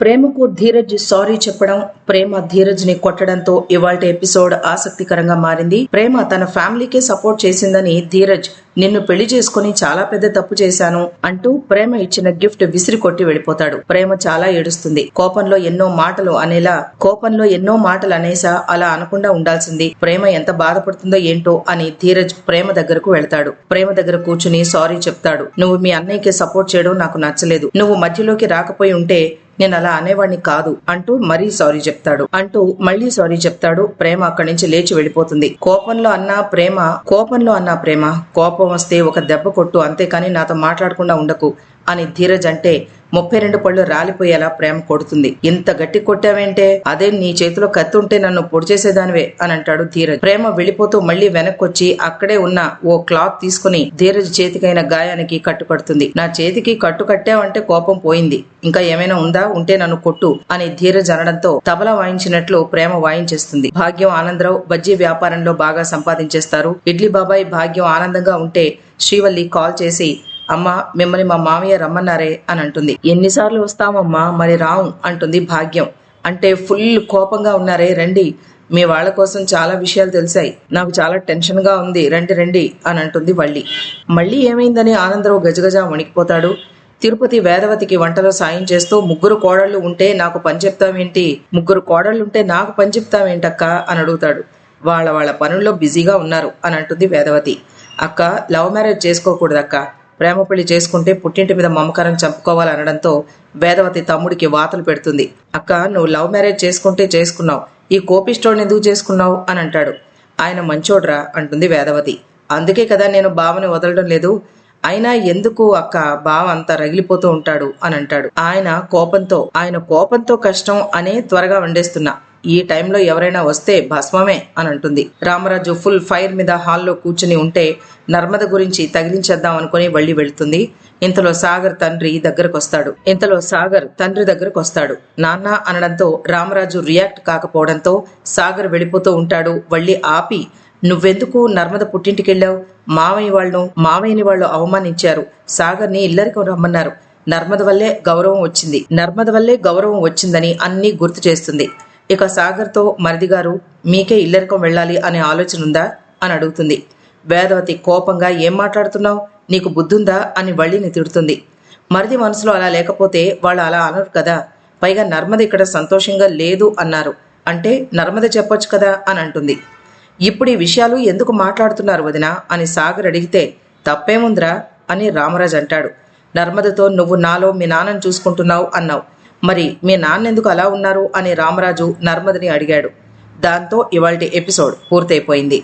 ప్రేమకు ధీరజ్ సారీ చెప్పడం ప్రేమ ధీరజ్ని కొట్టడంతో ఇవాళ ఎపిసోడ్ ఆసక్తికరంగా మారింది. ప్రేమ తన ఫ్యామిలీకే సపోర్ట్ చేసిందని ధీరజ్ నిన్ను పెళ్ళి చేసుకుని చాలా పెద్ద తప్పు చేశాను అంటూ ప్రేమ ఇచ్చిన గిఫ్ట్ విసిరి కొట్టి వెళ్ళిపోతాడు. ప్రేమ చాలా ఏడుస్తుంది. కోపంలో ఎన్నో మాటలు అనేలా కోపంలో ఎన్నో మాటలు అనేసా అలా అనకుండా ఉండాల్సింది. ప్రేమ ఎంత బాధపడుతుందో ఏంటో అని ధీరజ్ ప్రేమ దగ్గరకు వెళ్తాడు. ప్రేమ దగ్గర కూర్చుని సారీ చెప్తాడు. నువ్వు మీ అన్నయ్యకి సపోర్ట్ చేయడం నాకు నచ్చలేదు. నువ్వు మధ్యలోకి రాకపోయి ఉంటే నేను అలా అనేవాడిని కాదు అంటూ మరీ సారీ చెప్తాడు. అంటూ మళ్ళీ సారీ చెప్తాడు. ప్రేమ అక్కడి నుంచి లేచి వెళ్ళిపోతుంది. కోపంలో అన్న ప్రేమ కోపంలో అన్న ప్రేమ కోపం వస్తే ఒక దెబ్బ కొట్టు అంతేకాని నాతో మాట్లాడకుండా ఉండకు అని ధీరజ్ అంటే ముప్పై రెండు పళ్ళు రాలిపోయేలా ప్రేమ కొడుతుంది. ఇంత గట్టి కొట్టావేంటే? అదే నీ చేతిలో కత్తి ఉంటే నన్ను పొడి చేసేదానివే అని అంటాడు ధీరజ్. ప్రేమ వెళ్ళిపోతూ మళ్ళీ వెనక్కొచ్చి అక్కడే ఉన్న ఓ క్లాత్ తీసుకుని ధీరజ్ చేతికైన గాయానికి కట్టుపడుతుంది. నా చేతికి కట్టు కట్టావంటే కోపం పోయింది. ఇంకా ఏమైనా ఉందా? ఉంటే నన్ను కొట్టు అని ధీరజ్ అనడంతో తబలా వాయించినట్లు ప్రేమ వాయించేస్తుంది. భాగ్యం ఆనందరావు బజ్జీ వ్యాపారంలో బాగా సంపాదించేస్తారు. ఇడ్లీ బాబాయ్ భాగ్యం ఆనందంగా ఉంటే శ్రీవల్లి కాల్ చేసి అమ్మ మిమ్మల్ని మా మామయ్య రమ్మన్నారే అని అంటుంది. ఎన్నిసార్లు వస్తామమ్మా మరి రావు అంటుంది భాగ్యం. అంటే ఫుల్ కోపంగా ఉన్నారే రండి. మీ వాళ్ళ కోసం చాలా విషయాలు తెలిసాయి. నాకు చాలా టెన్షన్గా ఉంది రండి రండి అని అంటుంది వల్లి మళ్ళీ ఏమైందని ఆనందరావు గజగజ వణికిపోతాడు. తిరుపతి వేదవతికి వంటలో సాయం చేస్తూ ముగ్గురు కోడళ్ళు ఉంటే నాకు పని చెప్తావేంటి? ముగ్గురు కోడళ్ళుంటే నాకు పని చెప్తావేంటక్క అని అడుగుతాడు. వాళ్ళ వాళ్ళ పనుల్లో బిజీగా ఉన్నారు అని అంటుంది వేదవతి. అక్క లవ్ మ్యారేజ్ చేసుకోకూడదక్క. ప్రేమ పెళ్ళి చేసుకుంటే పుట్టింటి మీద మమకారం చంపుకోవాలనడంతో వేదవతి తమ్ముడికి వాతలు పెడుతుంది. అక్క నువ్వు లవ్ మ్యారేజ్ చేసుకుంటే చేసుకున్నావు. ఈ కోపిస్టోడ్ని ఎందుకు చేసుకున్నావు? అని అంటాడు. ఆయన మంచోడ్రా అంటుంది వేదవతి. అందుకే కదా నేను బావని వదలడం లేదు. అయినా ఎందుకు అక్క బావ అంత రగిలిపోతూ ఉంటాడు? అని అంటాడు. ఆయన కోపంతో ఆయన కోపంతో కష్టం అనే త్వరగా వండేస్తున్నా. ఈ టైంలో ఎవరైనా వస్తే భస్మమే అని అంటుంది. రామరాజు ఫుల్ ఫైర్ మీద హాల్లో కూర్చుని ఉంటే నర్మద గురించి తగిలించేద్దాం అనుకుని వళ్ళి వెళ్తుంది. ఇంతలో సాగర్ తండ్రి దగ్గరకు వస్తాడు ఇంతలో సాగర్ తండ్రి దగ్గరకు వస్తాడు నాన్న అనడంతో రామరాజు రియాక్ట్ కాకపోవడంతో సాగర్ వెళ్ళిపోతూ ఉంటాడు. వళ్ళి ఆపి నువ్వెందుకు నర్మద పుట్టింటికెళ్ళావు? మావయ్య వాళ్ళను మావయ్యని వాళ్ళు అవమానించారు. సాగర్ని ఇల్లరికి రమ్మన్నారు. నర్మద వల్లే గౌరవం వచ్చింది. నర్మద వల్లే గౌరవం వచ్చిందని అన్నీ గుర్తు చేస్తుంది. ఇక సాగర్తో మరిది గారు మీకే ఇల్లరికం వెళ్ళాలి అనే ఆలోచన ఉందా అని అడుగుతుంది. వేదవతి కోపంగా ఏం మాట్లాడుతున్నావు? నీకు బుద్ధుందా? అని వళ్ళిని తిడుతుంది. మరిది మనసులో అలా లేకపోతే వాళ్ళు అలా అనరు కదా. పైగా నర్మద ఇక్కడ సంతోషంగా లేదు అన్నారు. అంటే నర్మద చెప్పొచ్చు కదా అని అంటుంది. ఇప్పుడు ఈ విషయాలు ఎందుకు మాట్లాడుతున్నారు వదిన? అని సాగర్ అడిగితే తప్పేముందిరా? అని రామరాజ్ అంటాడు. నర్మదతో నువ్వు నాలో మీ నాన్నని చూసుకుంటున్నావు అన్నావు. మరి మీ నాన్న ఎందుకు అలా ఉన్నారు? అని రామరాజు నర్మదని అడిగాడు. దాంతో ఇవాళ ఎపిసోడ్ పూర్తయిపోయింది.